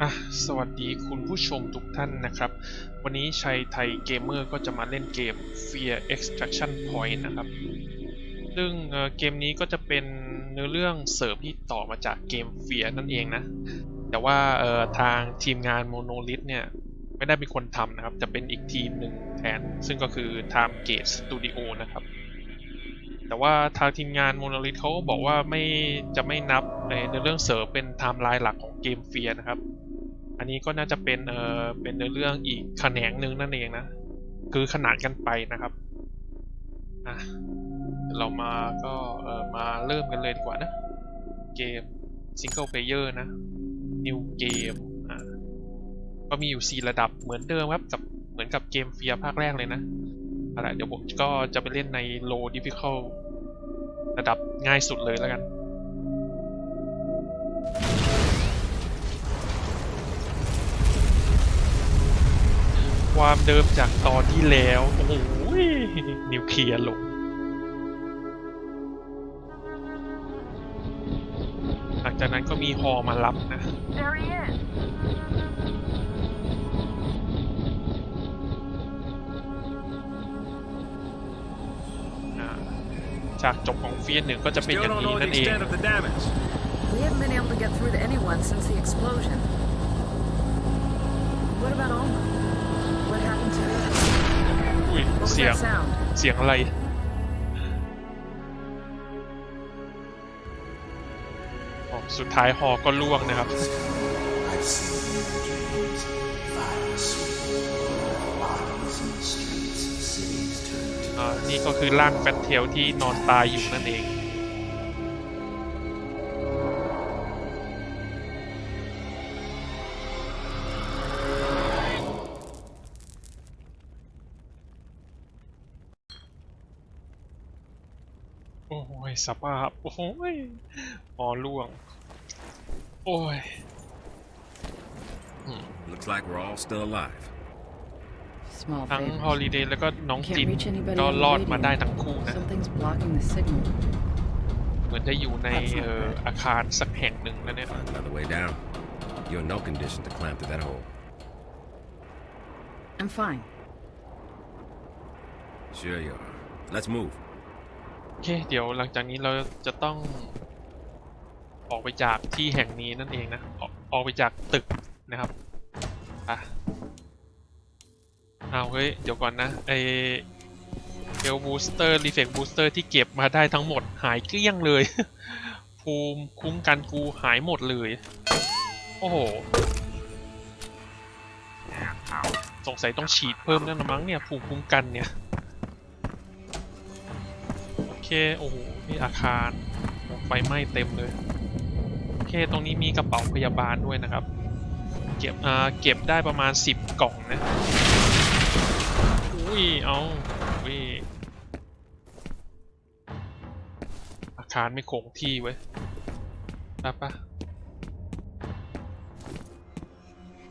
อะสวัสดีคุณผู้ชมทุกท่านนะครับ วันนี้ชัยไทยเกมเมอร์ก็จะมาเล่นเกม Fear Extraction Point นะครับ ซึ่งเอ่อเกมนี้ก็จะเป็นเนื้อเรื่องเสริมที่ต่อมาจากเกม Fear นั่นเองนะ แต่ว่าทางทีมงาน Monolith เนี่ยไม่ได้เป็นคนทำนะครับ จะเป็นอีกทีมหนึ่งแทน ซึ่งก็คือ Time Gate Studio นะครับ แต่ว่าทางทีมงาน Monolith เขาก็บอกว่าไม่จะไม่นับในเรื่องเสริมเป็นไทม์ไลน์หลักของเกม Fear นะครับ อันนี้ก็น่าจะเป็นเออเป็นเนื้อเรื่องอีกแขนงหนึ่งนั่นเองนะ คือขนานกันไปนะครับอะเรามาก็เออมาเริ่มกันเลยดีกว่านะ เกม Single Player นะ New Game อะก็มีอยู่ 4 ระดับเหมือนเดิมครับกับเหมือนกับเกมเฟียภาคแรกเลยนะอะไรเดี๋ยวผมก็จะไปเล่นใน Low Difficult ระดับง่ายสุดเลยแล้วกัน ความเดิมจากตอนที่แล้ว โอ้โหนิวเคลียร์ลงหลังจากนั้นก็มีฮอมารับนะ There he is. จากจบของเฟียสหนึ่งก็จะเป็นอ Still ย่าง don't นี้ know the นั่นเอง extent of the damage. We haven't been able to get through to anyone since the explosion. What about Alma? What happened to her? อุ้ย What was เสียง that sound? เสียงอะไร อ๋อ สุดท้ายฮอก็ล่วงนะครับ I've seen in นี่ก็คือร่างแฟตเทลที่นอนตายอยู่นั่นเองโอ้ยสภาพ โอ้ยหอล่วง โอ้ย Looks like we're all still alive. Small ทั้ง favor. ฮอลิเดย์แล้วก็น้อง Can't จิน reach anybody ก็ on the รอดมา radio. ได้ทั้งคู่นะ Something's blocking the signal. เหมือนจะอยู่ใน That's not เอ่อ good. อาคารสักแห่งหนึ่งนะเนี่ย Find another way down. You're in no condition to climb through that hole. I'm fine. Sure you are. Let's move. โอเค เดี๋ยวหลังจากนี้เราจะต้อง ออกไปจากที่แห่งนี้นั่นเองนะ ออกออกไปจากตึกนะครับอะ เอาเฮ้ย เดี๋ยวก่อนนะ ไอเอลบูสเตอร์รีเฟกบูสเตอร์ที่เก็บมาได้ทั้งหมดหายเกลี้ยงเลย ภูมิคุ้มกันกูหายหมดเลย โอ้โห สงสัยต้องฉีดเพิ่มนั่นะมั้งเนี่ย ภูมิคุ้มกันเนี่ย โอเค โอ้โห นี่อาคารไฟไหม้เต็มเลย โอเค ตรงนี้มีกระเป๋าพยาบาลด้วยนะครับ เก็บ อ่า เก็บได้ประมาณ 10 กล่องนะ อุ้ย เอาอุ้ยอาคารไม่คงที่เว้ยปะปะ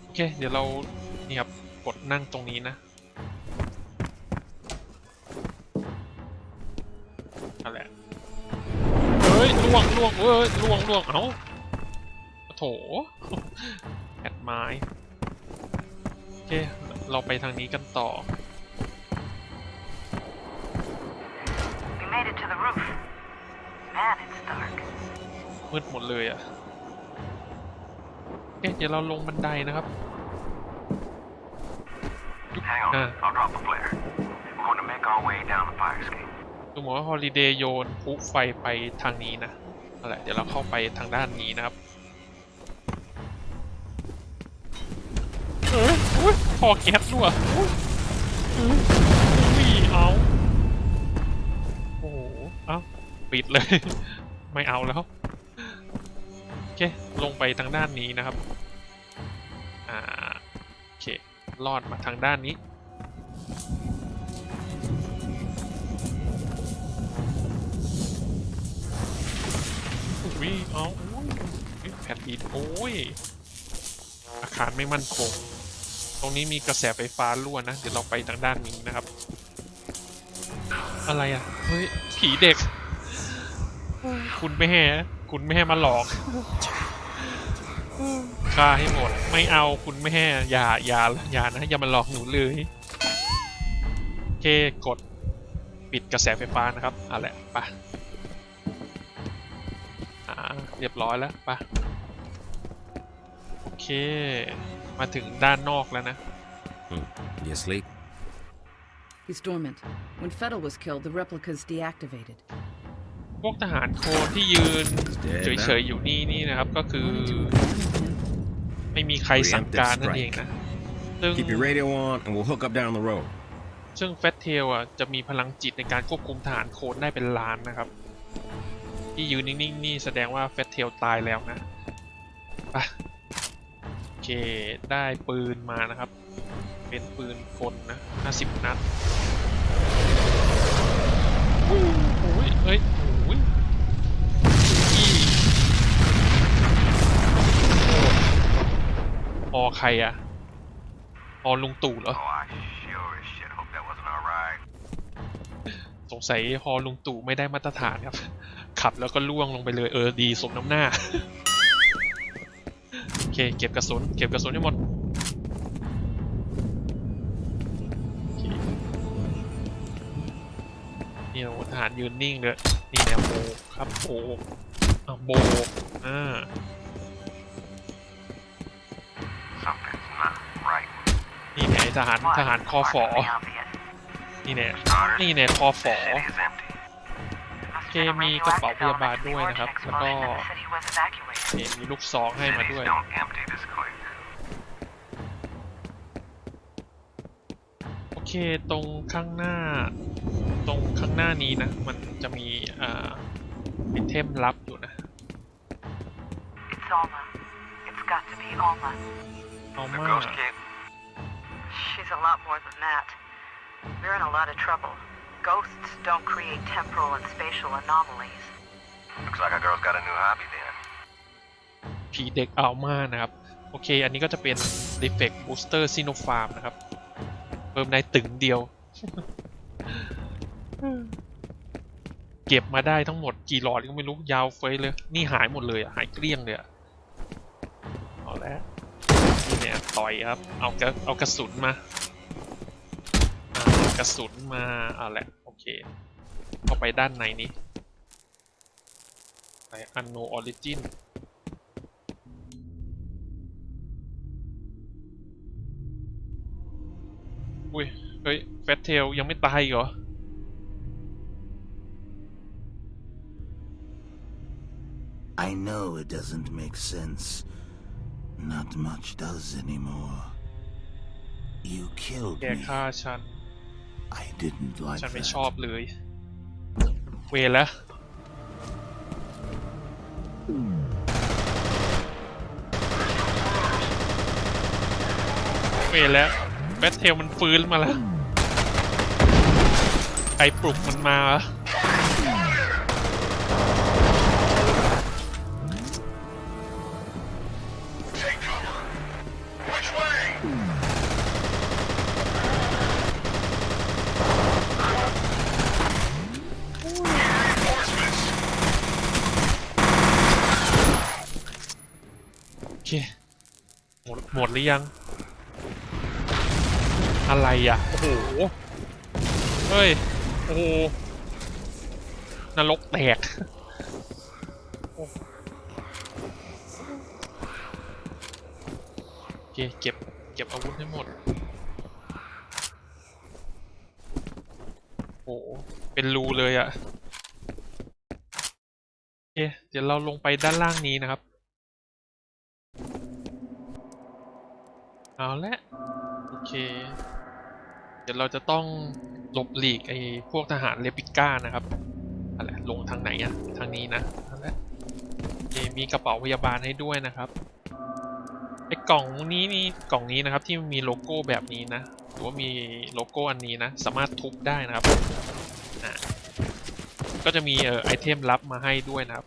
โอเค เดี๋ยวเรา นี่ครับ กดนั่งตรงนี้นะนั่นแหละเฮ้ยล่วงล่วงเว้ยล่วงล่วงเอ้าโถแอดไม้โอเค เราไปทางนี้กันต่อ made it to the roof. Man, it's dark. มืดหมดเลยอะโอเคเดี๋ยวเราลงบันไดนะครับ Hang on, Uh. I'll drop the flare. We're going to make our way down the fire escape. ดูเหมือนว่าฮอลิเดย์โยนพลุไฟไปทางนี้นะนั่นแหละเดี๋ยวเราเข้าไปทางด้านนี้นะครับเอ้ยอุ้ยพอแก๊สรั่วอุ้ยอุ้ยอุ้ยเอา ปิดเลย ไม่เอาแล้ว โอเค ลงไปทางด้านนี้นะครับ อ่า โอเค รอดมาทางด้านนี้อุ้ยเอาอุ้ยอุ๊ยแผ่นดินโอ้ย อาคารไม่มั่นคง ตรงนี้มีกระแสไฟฟ้ารั่วนะ เดี๋ยวเราไปทางด้านนี้นะครับ อะไรอะ เฮ้ย ผีเด็ก คุณแม่คุณแม่มาหลอกฆ่าให้หมด ไม่เอาคุณแม่อย่าอย่าอย่านะ อย่ามาหลอกหนูเลยโอเคกดปิดกระแสไฟฟ้านะครับเอาแหละไปอ่าเรียบร้อยแล้วไปโอเค มาถึงด้านนอกแล้วนะ Hmm. You asleep? He's dormant. When Fettel was killed, the replica's deactivated. พวกทหารโคที่ยืน Dead เฉยๆอยู่นี่นี่นะครับก็คือ Wanted to examine him. ไม่มีใครสั่งการนั่นเองนะซึ่ง Keep your radio on, and we'll hook up down the road. ซึ่งแฟตเทลอะจะมีพลังจิตในการควบคุมทหารโคนได้เป็นล้านนะครับ ที่ยืนนิ่งๆนี่แสดงว่าแฟตเทลตายแล้วนะไปโอเคได้ปืนมานะครับ เป็นปืนคนนะ50นัดโอ้ยเอ้ยโอ้ย อ้พอใครอะพอลุงตู่เหรอ Oh, I sure as shit hope that wasn't our ride. สงสัยฮอลุงตู่ไม่ได้มาตรฐานครับ ขับแล้วก็ล่วงลงไปเลยเออดีสมน้ำหน้า โอเค เก็บกระสุน เก็บกระสุนให้หมดโอเคนี่โอ้โหทหารยืนนิ่งเลยนี่แนวโบกครับโบกอะโบกอ่า ทหารทหารคอฝอ Mark the obvious. นี่แน Starters, นี่แนคอฝอ the city is empty. Must have Okay, been a มีกระเป๋า radioactive พยาบาล element to the ด้วยนะครับ origin แล้วก็ explosion and the city was evacuated. นี่มีลูกซองให้มา Cities ด้วย don't empty this quick. โอเคตรงข้างหน้า ตรงข้างหน้านี้นะ มันจะมีอ่าไอเทมลับอยู่นะ It's Alma. It's got to be Alma. เอา The มา ghost kid? She's a lot more than that. We're in a lot of trouble. Ghosts don't create temporal and spatial anomalies. Looks like our girl's got a new hobby then. ผีเด็กอัลมานะครับ โอเค อันนี้ก็จะเป็น Defect Booster s i n o p h a r m นะครับ เพิ่มได้ตึงเดียว เก็บมาได้ทั้งหมดกี่หลอดก็ไม่รู้ ยาวเฟ้ยเลย นี่หายหมดเลยอะหายเกลี้ยงเลยอะเอาแล้วนี่เนี่ย ต่อยครับ เอากระเอากระสุนมาเอากระสุนมาเอาแหละ โอเค เข้าไปด้านในนี้ใน Unkno Origin อุ้ย เฮ้ยแฟตเทลยังไม่ตายเหรอ I know it doesn't make sense. Not much does anymore. You killed แก me. ฆ่าฉัน I didn't like ฉันไม่ that. ชอบเลย เวรแล้ว เวรแล้ว แบทเทลมันฟื้นมาแล้ว ใครปลุกมันมาวะ เค หมดหมดหรือยัง อะไรอะ โอ้โห เฮ้ย โอ้โห นรกแตกโอ้โอเค เก็บ เก็บอาวุธให้หมด โอ้โห เป็นรูเลยอะ่ะ โอเค เดี๋ยวเราลงไปด้านล่างนี้นะครับ เอาละโอเค เดี๋ยวเราจะต้องหลบหลีกไอ้พวกทหารเลปิก้านะครับอะไรลงทางไหนอะทางนี้นะนั่นแหละโอเคมีกระเป๋าพยาบาลให้ด้วยนะครับไอ้กล่องนี้นี่กล่องนี้นะครับที่มีโลโก้แบบนี้นะหรือว่ามีโลโก้อันนี้นะ สามารถทุบได้นะครับก็จะมีเอ่อไอเทมลับมาให้ด้วยนะครับ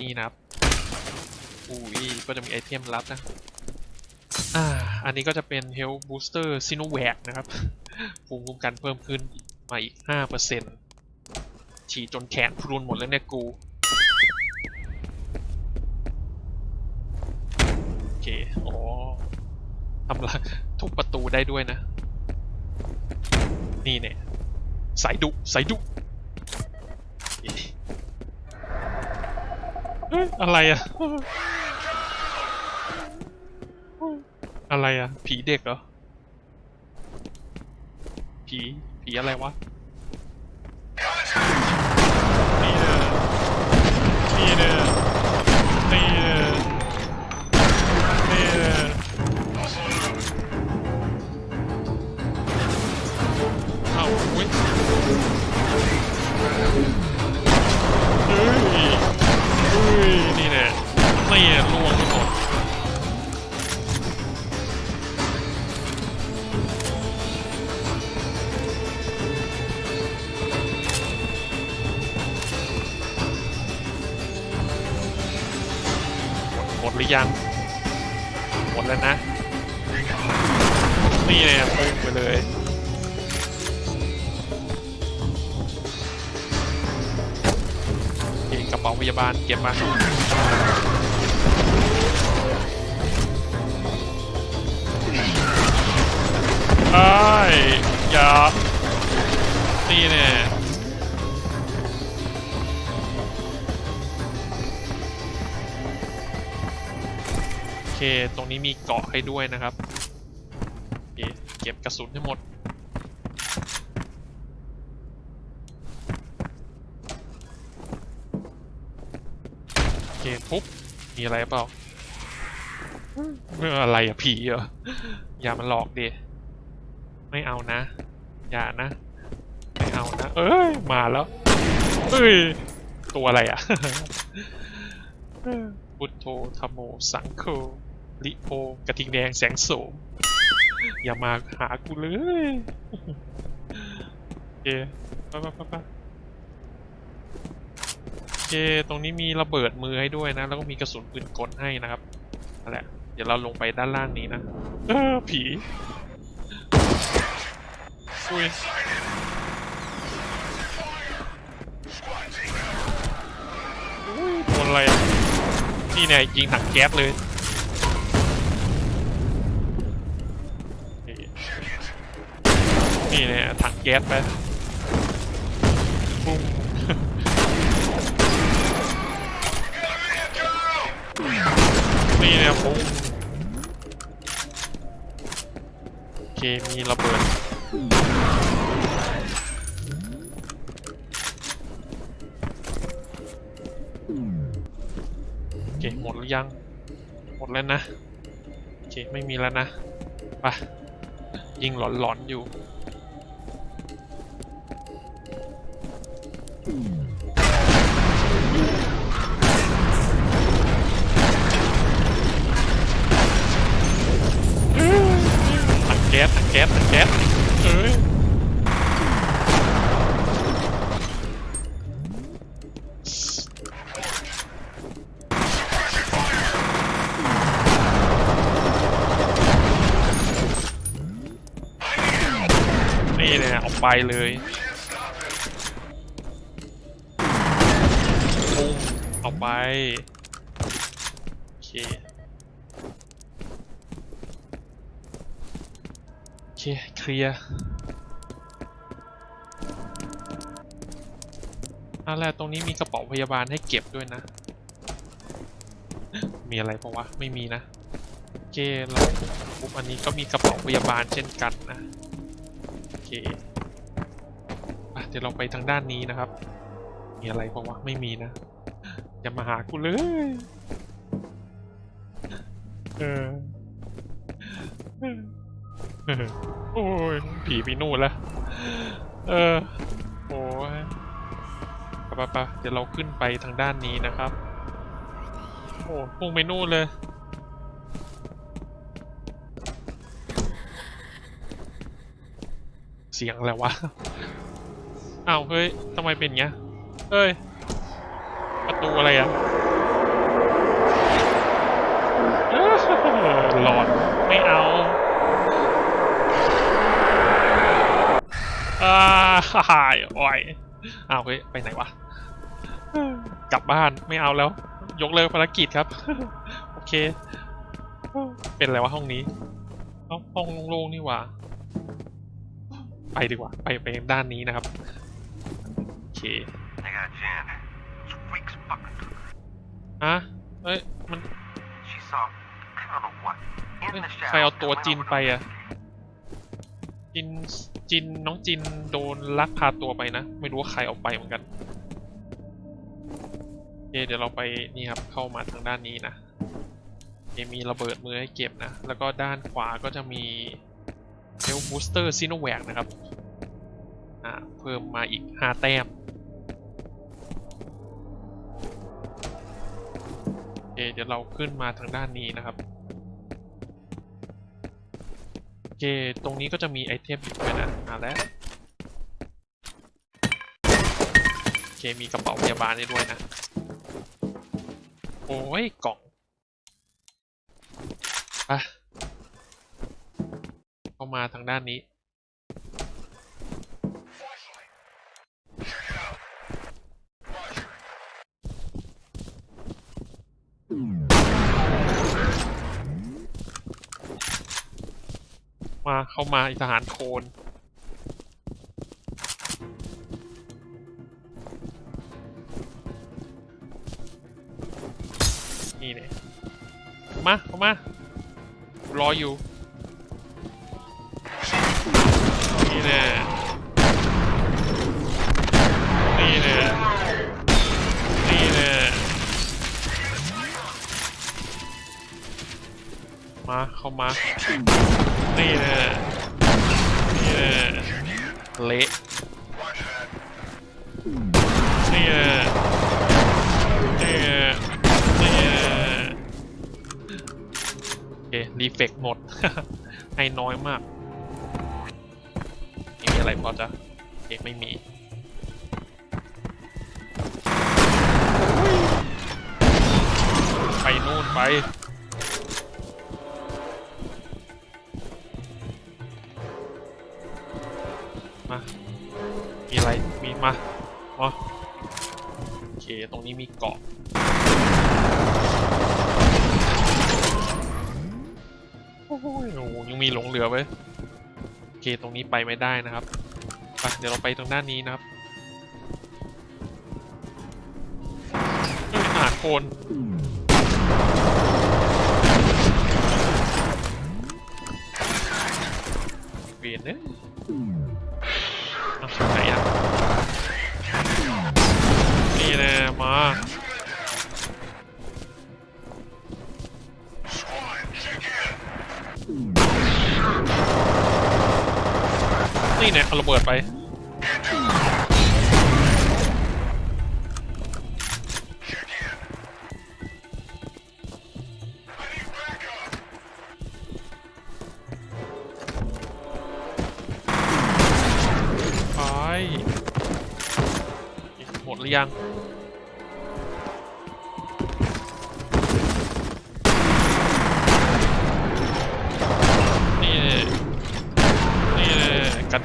นี่นะครับ อุ้ยก็จะมีไอเทมลับนะอ่าอันนี้ก็จะเป็น Health Booster s i n o v a c นะครับ ภูมิคุ้มกันเพิ่มขึ้นมาอีก 5%ฉีดจนแขนพรุนหมดแล้วเนี่ยกู โอเคโอ้ทำละทุบประตูได้ด้วยนะ นี่เนี่ยสายดุสายดุเอ้ยอะไรอะ อะไรอะผีเด็กเหรอ ผี ผีอะไรวะ นี่เนอนี่เนอะนี่เนอะนี่เนอะเอาอุ้ยเฮ้ยเฮ้ยนี่แน่นี่แน่ล่ ยาบาลเก็บมาไอ้อย่านี่เนี่ยโอเค ตรงนี้มีเกาะให้ด้วยนะครับ เก็บกระสุนให้หมด โอเค ปุ๊บมีอะไรเปล่าเมื่ออะไรอะผีเหรออย่ามาหลอกดิไม่เอานะ อย่านะ ไม่เอานะ เอ้ยมาแล้วเอ้ยตัวอะไรอะพุทโธธรรมโมสังโฆลิโอกระทิงแดงแสงโสม อย่ามาหากูเลยโอเคไปไปไปไปโอ เคตรงนี้มีระเบิดมือให้ด้วยนะ แล้วก็มีกระสุนปืนกลให้นะครับนั่นแหละ เดี๋ยวเราลงไปด้านล่างนี้นะ เออผีอุ้ยอุ้ยโดนอะไรนี่เนี่ยยิงถังแก๊สเลยนี่นี่เนี่ยถังแก๊สไปปุ้ง นี่เนี่ยปุ้โอเคมีระเบิดโอเคหมดหรือยัง หมดแล้วนะ โอเค ไม่มีแล้วนะ ไป ยิงหลอนๆอยู่ แก๊สถังแก๊สเอ้ยนี่เนี่ยออกไปเลยปุ้งเอาไป โอเค โอ เคเคลียร์อันแรกตรงนี้มีกระเป๋าพยาบาลให้เก็บด้วยนะ มีอะไรปะวะ ไม่มีนะโอเคแล้วปุ๊บอันนี้ก็มีกระเป๋าพยาบาลเช่นกันนะโอเคอะเดี๋ยวเราไปทางด้านนี้นะครับ มีอะไรปะวะ ไม่มีนะ อย่ามาหากูเลย เออ โอ้ยผีไปนู่นแล้วเออโอ้ยปะปะปเดี๋ยวเราขึ้นไปทางด้านนี้นะครับ โอ้พุ่งไปนู่นเลย เสียงอะไรวะอ้าวเฮ้ยทำไมเป็นเงี้ยเฮ้ย ประตูอะไรอะเอ้อหลอน ไม่เอา อ่าหายอ่อยอ้าวเฮ้ยไปไหนวะ กลับบ้านไม่เอาแล้ว ยกเลิกภารกิจครับ โอเค เป็นอะไรวะห้องนี้ ห้องโล่งๆนี่ว่าไปดีกว่า ไปไปด้านนี้นะครับ โอเคฮะเอ้ย มันใครเอาตัวจินไปอะจิน จินน้องจินโดนลักพาตัวไปนะ ไม่รู้ว่าใครเอาไปเหมือนกันเเดี๋ยวเราไปนี่ครับเข้ามาทางด้านนี้นะเมีระเบิดมือให้เก็บนะ แล้วก็ด้านขวาก็จะมีเฮลบูสเตอร์ซิโนแวกนะครับอ่าเพิ่มมาอีก 5 แต้มเเดี๋ยวเราขึ้นมาทางด้านนี้นะครับ เค ตรงนี้ก็จะมีไอเทมอยู่ด้วยนะมาแล้วโอเคมีกระเป๋าพยาบาลได้ด้วยนะ โอ้ยกล่องไปเข้ามาทางด้านนี้ มาเข้ามาอีทหารโคนนี่เนี่ยมาเข้ามารออยู่นี่แน่นี่แน่นี่แน่มาเข้ามา นี่แน่นี่แน่เละนี่แน่นี่แน่นี่แน่โอเครีเฟกหมด ให้น้อยมากม่มีอะไรพอจะโอเคไม่มีไปนู่นไป โอเค ตรงนี้มีเกาะโอ้โหโอ้โหยังมีหลงเหลือไว้โอเค ตรงนี้ไปไม่ได้นะครับไปเดี๋ยวเราไปตรงด้านนี้นะครับเฮ้ยอ่าโคนเวียนเนี่ย นี่เนี่ยเอาระเบิดไป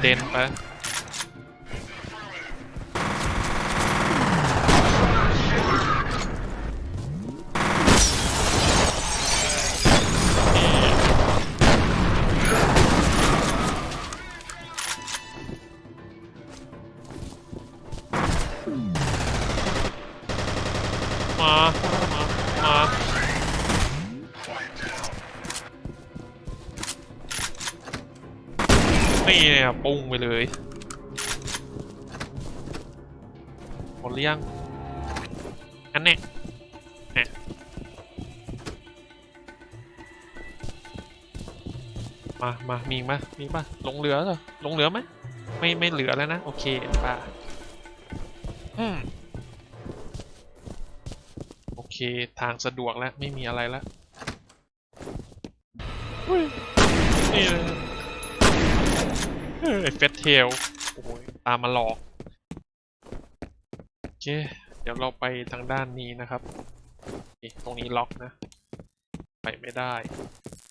ด็นไป ปุ้งไปเลยหมดหรือยังอันเนี้ยเนี่มา มา มีมามีป่ะ ลงเหลือเหรอ ลงเหลือไหม ไม่ ไม่เหลือแล้วนะ โอเคป่ะอืมโอเค ทางสะดวกแล้ว ไม่มีอะไรแล้วนี่เลย เฮ้เฟสเทลโอ้โหตามมาหลอก โอเค เดี๋ยวเราไปทางด้านนี้นะครับโอเคตรงนี้ล็อกนะ ไปไม่ได้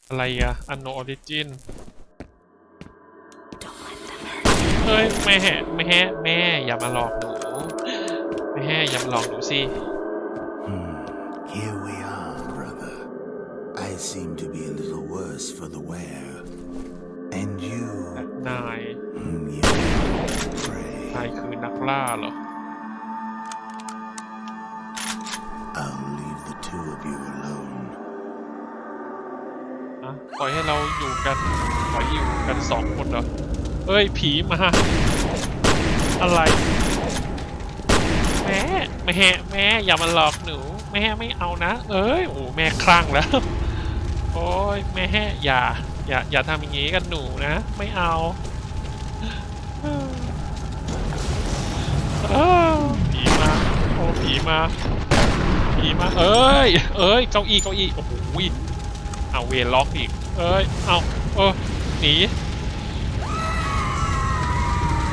อะไรอะอันโนออริจินเฮ้ยแม่แม่แม่ อย่ามาหลอกหนูแม่อย่ามาหลอกหนูสิ Here we are, brother. I seem to be a little worse for the wear. And you, และนาย mm, you pray. นายคือนักล่าเหรอ I'll leave the two of you alone. อะปล่อยให้เราอยู่กันปล่อยอยู่กันสองคนเหรอ เอ้ย ผีมา อะไร แม่แม่แม่อย่ามาหลอกหนู แม่ไม่เอานะ เอ้ย โอ้แม่คลั่งแล้ว โอ้ยแม่อย่า อย่าอย่าทำอย่างนี้กับหนูนะ ไม่เอาเอ้าผีมาโอ้ผีมาผีมาเอ้ย เอ้ยเก้าอี้เก้าอี้โอ้โหเอาเวรล็อกอีก เอ้ยเอาเออหนี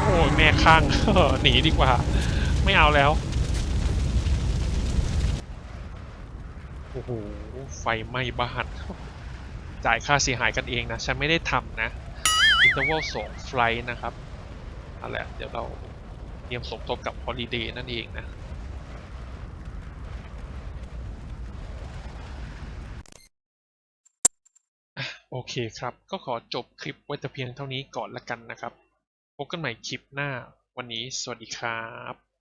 โอ้ยแม่ข้างหนีดีกว่า ไม่เอาแล้วโอ้โหไฟไหม้บ้าน จ่ายค่าเสียหายกันเองนะ ฉันไม่ได้ทำนะอินเทอร์วัลสองไฟนะครับนั่นแหละเดี๋ยวเราเตรียมสมทบกับฮอลิเดย์นั่นเองนะโอเคครับ ก็ขอจบคลิปไว้แต่เพียงเท่านี้ก่อนละกันนะครับ พบกันใหม่คลิปหน้า วันนี้สวัสดีครับ